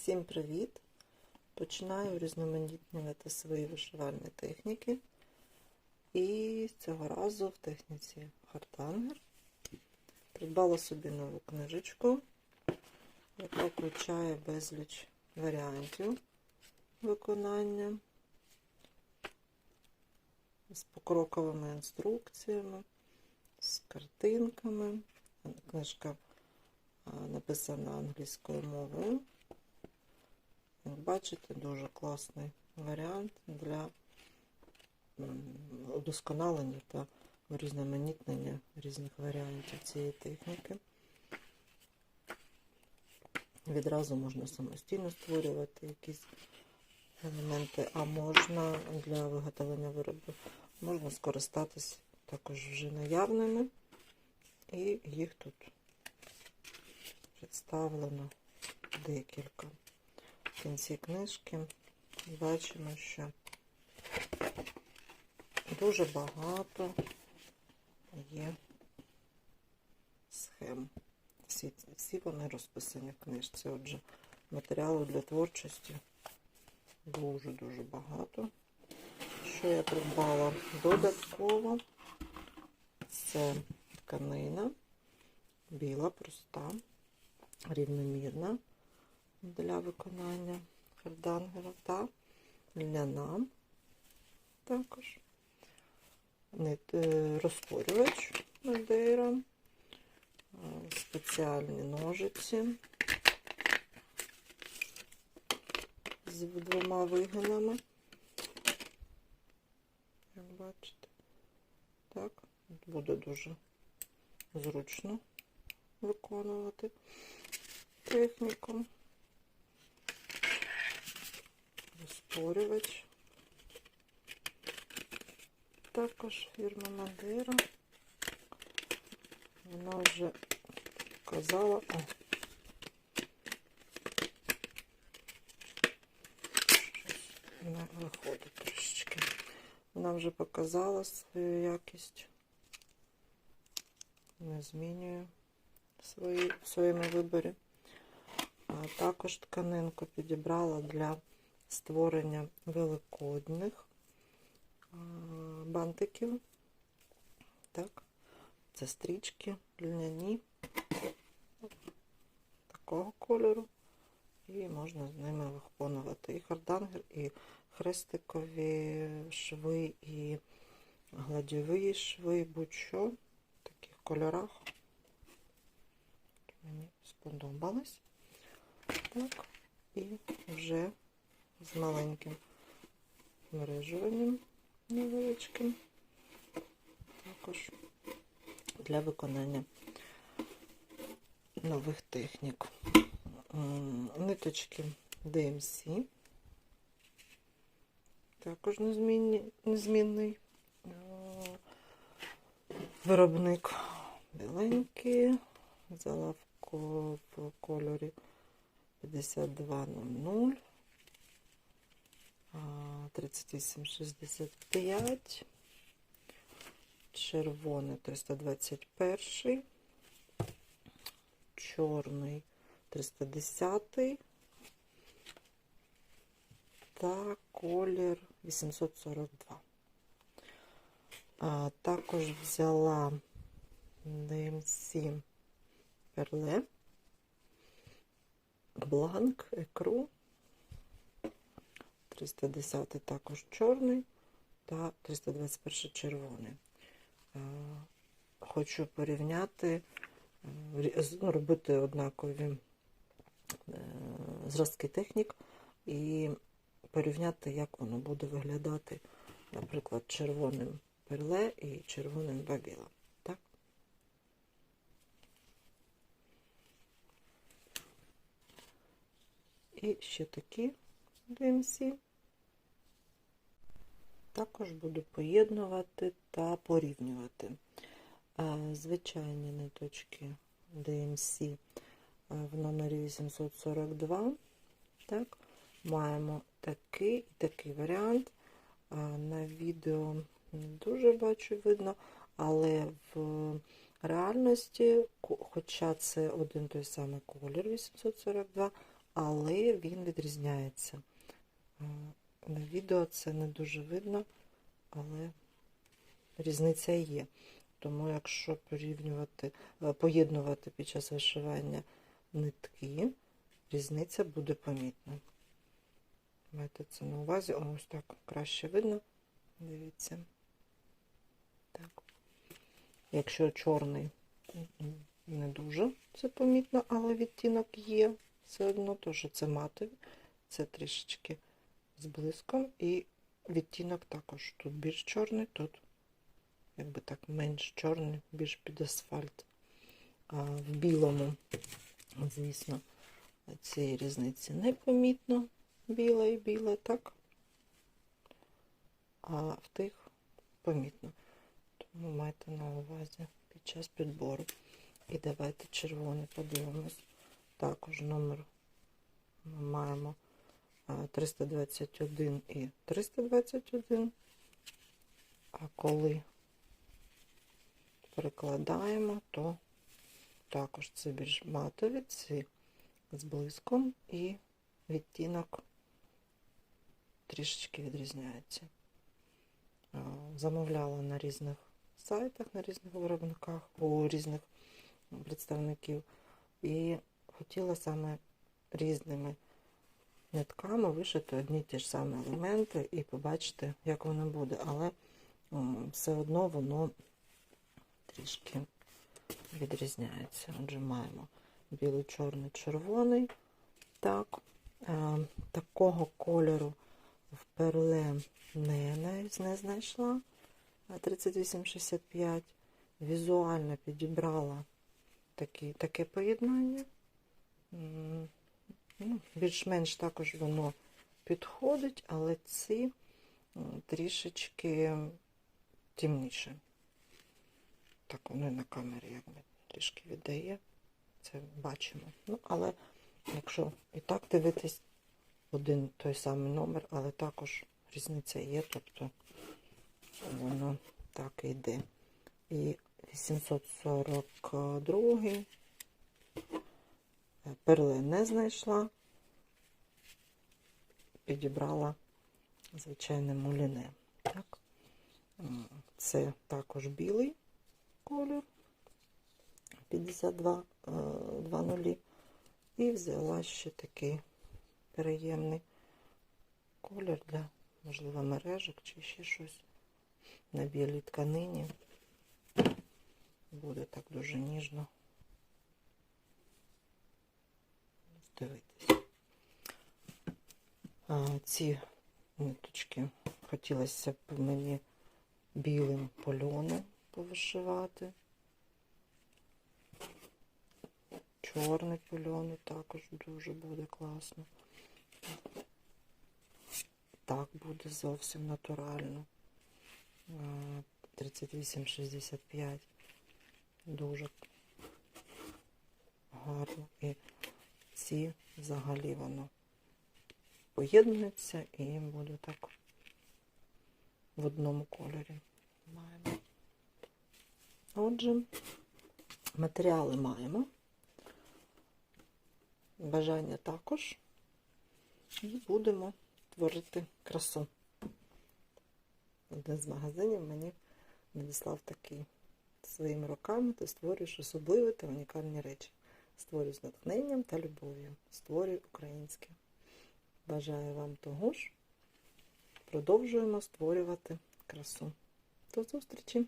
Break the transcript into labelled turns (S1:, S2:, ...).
S1: Всім привіт! Починаю різноманітнювати свої вишивальні техніки. І цього разу в техніці хартангер придбала собі нову книжечку, яка включає безліч варіантів виконання з покроковими інструкціями, з картинками. Книжка написана англійською мовою. Бачите, дуже класний варіант для удосконалення та урізноманітнення різних варіантів цієї техніки. Відразу можна самостійно створювати якісь елементи, а можна для виготовлення виробів можна скористатись також вже наявними, і їх тут представлено декілька. В кінці книжки бачимо, що дуже багато є схем. Всі, всі вони розписані в книжці. Отже, матеріалу для творчості дуже-дуже багато. Що я придбала додатково? Це тканина, біла, проста, рівномірна для виконання хардангера та ляна також. Е, Мадейра, е, спеціальні ножиці з двома вигинами. Як бачите, так, буде дуже зручно виконувати техніку. Розтворювач. Також фірма Мадера. Вона вже казала. О. Не виходить трошечки. Вона вже показала свою якість. Не змінює свої, в своєму виборі. А також тканинку підібрала для створення великодних бантиків. Так, це стрічки льняні такого кольору. І можна з ними виконувати і хардангер, і хрестикові шви, і гладьові шви, будь-що в таких кольорах. Мені сподобалось. Так, і вже з маленьким мережуванням невеличким. Також для виконання нових технік. Ниточки DMC. Також незмінні, незмінний е, виробник біленький. Взяла в кольорі 5200, а, 3865, червоний 321, чорний 310 та колір 842. А, також взяла DMC Перле, бланк, екру, 310 також чорний та 321 червоний. Е, Хочу порівняти, е, ну, робити однакові е, зразки технік і порівняти, як воно буде виглядати, наприклад, червоним перле і червоним бабіла. Так? І ще такі DMC. Також буду поєднувати та порівнювати. Звичайні ниточки DMC в номері 842. Так, маємо такий і такий варіант. На відео не дуже бачу видно, але в реальності, хоча це один той самий колір 842, але він відрізняється. На відео це не дуже видно, але різниця є. Тому, якщо порівнювати, е, поєднувати під час вишивання нитки, різниця буде помітна. Майте це на увазі. Ось так краще видно. Дивіться. Так. Якщо чорний не дуже це помітно, але відтінок є все одно, то що це матові, це трішечки з блиском, і відтінок також тут більш чорний, тут якби так менш чорний, більш під асфальт. А в білому, звісно, цієї різниці не помітно. Біле і біле, так? А в тих помітно. Тому майте на увазі під час підбору. І давайте червоний подивимось. Також номер ми маємо 321 і 321. А коли перекладаємо, то також це більш матові, ці з блиском і відтінок трішечки відрізняється. Замовляла на різних сайтах, на різних виробниках, у різних представників. І хотіла саме різними нитками вишити одні ті ж самі елементи і побачити, як воно буде. Але все одно воно трішки відрізняється. Отже, маємо білий, чорний, червоний. Так, е, такого кольору в перле не, не, не знайшла. А 3865. Візуально підібрала такі, таке поєднання. Ну, більш-менш також воно підходить, але ці трішечки темніше. Так воно на камері якби трішки віддає. Це бачимо. Ну, але якщо і так дивитись, один той самий номер, але також різниця є, тобто воно так і йде. І 842 перли не знайшла, підібрала звичайне муліне. Так. Це також білий колір 52 е, 2.0 і взяла ще такий переємний колір для, можливо, мережок чи ще щось на білій тканині. Буде так дуже ніжно. Дивитись. А, ці ниточки хотілося б мені білим польоном повишивати. Чорний польоний також дуже буде класно. Так буде зовсім натурально. А, 38,65. Дуже гарно. І ці взагалі воно поєднується і буде так в одному кольорі. Маємо. Отже, матеріали маємо. Бажання також. І будемо творити красу. Один з магазинів мені надіслав такий своїми руками, ти створюєш особливі та унікальні речі. Створюй з натхненням та любов'ю. Створюй українське. Бажаю вам того ж. Продовжуємо створювати красу. До зустрічі!